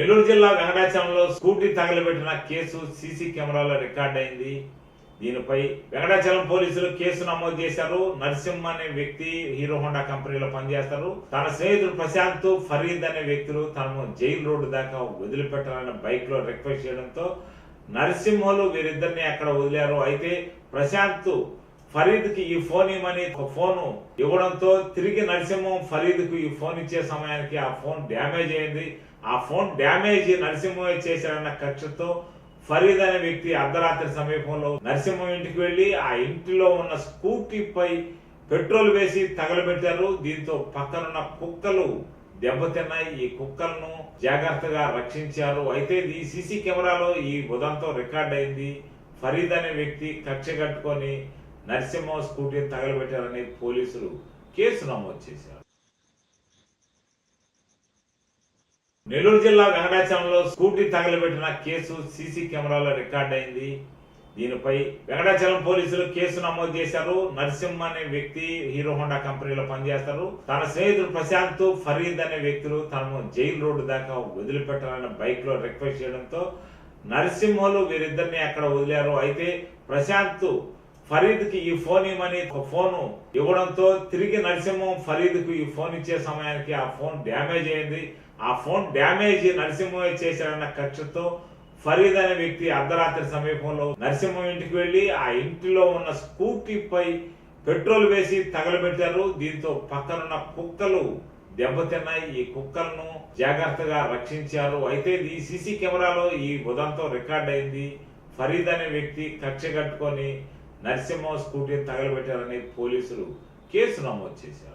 నెల్లూరు జిల్లా వెంకటాచలంలో స్కూటీ తగలబెట్టిన కేసు సీసీ కెమెరాలో రికార్డ్ అయింది. దీనిపై వెంకటాచలం పోలీసులు కేసు నమోదు చేశారు. నరసింహ అనే వ్యక్తి హీరో హోండా కంపెనీలో పనిచేస్తారు. తన స్నేహితుడు ప్రశాంత్ ఫరీద్ అనే వ్యక్తులు తనను జైలు రోడ్డు దాకా వదిలిపెట్టాలని బైక్లో రిక్వెస్ట్ చేయడంతో నరసింహలు వీరిద్దరిని అక్కడ వదిలారు. అయితే ప్రశాంత్ ఫరీద్కి ఈ ఫోన్ ఇవ్వమని ఒక ఫోన్ ఇవ్వడంతో తిరిగి నరసింహం ఫరీద్కు ఈ ఫోన్ ఇచ్చే సమయానికి ఆ ఫోన్ డ్యామేజ్ అయింది. ఆ ఫోన్ డ్యామేజ్ నరసింహమే చేశాడన్న కక్షతో ఫరీద్ అనే వ్యక్తి అర్ధరాత్రి సమీపంలో నరసింహం ఇంటికి వెళ్ళి ఆ ఇంటిలో ఉన్న స్కూటీపై పెట్రోల్ వేసి తగలబెట్టారు. దీంతో పక్కనున్న కుక్కలు దెబ్బతిన్నాయి. ఈ కుక్కలను జాగ్రత్తగా రక్షించారు. అయితే ఈ సీసీ కెమెరాలో ఈ ఉదంతం రికార్డ్ అయింది. ఫరీద్ అనే వ్యక్తి కక్ష కట్టుకొని నరసింహ స్కూటీని తగలబెట్టారని పోలీసులు కేసు నమోదు చేశారు. నెల్లూరు జిల్లా వెంకటాచలంలో స్కూటీ తగలబెట్టిన కేసు సీసీ కెమెరాలో రికార్డ్ అయింది దీనిపై వెంకటాచలం పోలీసులు కేసు నమోదు చేశారు. నరసింహ అనే వ్యక్తి హీరో హోండా కంపెనీలో పనిచేస్తారు. తన స్నేహితుడు ప్రశాంత్ ఫరీద్ అనే వ్యక్తులు తనను జైలు రోడ్డు దాకా వదిలిపెట్టాలని బైక్లో రిక్వెస్ట్ చేయడంతో నరసింహలు వీరిద్దరిని అక్కడ వదిలారు. అయితే ప్రశాంత్ ఫరీద్కి ఈ ఫోన్ ఇవ్వమని ఒక ఫోన్ ఇవ్వడంతో తిరిగి నరసింహం ఫరీద్కు ఈ ఫోన్ ఇచ్చే సమయానికి ఆ ఫోన్ డ్యామేజ్ అయింది. ఆ ఫోన్ డ్యామేజ్ నరసింహమే చేశాడన్న కక్షతో ఫరీద్ అనే వ్యక్తి అర్ధరాత్రి సమీపంలో నరసింహం ఇంటికి వెళ్ళి ఆ ఇంటిలో ఉన్న స్కూటీపై పెట్రోల్ వేసి తగలబెట్టారు. దీంతో పక్కనున్న కుక్కలు దెబ్బతిన్నాయి. ఈ కుక్కలను జాగ్రత్తగా రక్షించారు. అయితే ఈ సీసీ కెమెరాలో ఈ ఉదంతం రికార్డ్ అయింది. ఫరీద్ అనే వ్యక్తి కక్ష కట్టుకొని నరసింహ స్కూటీని తగలబెట్టారని పోలీసులు కేసు నమోదు చేశారు.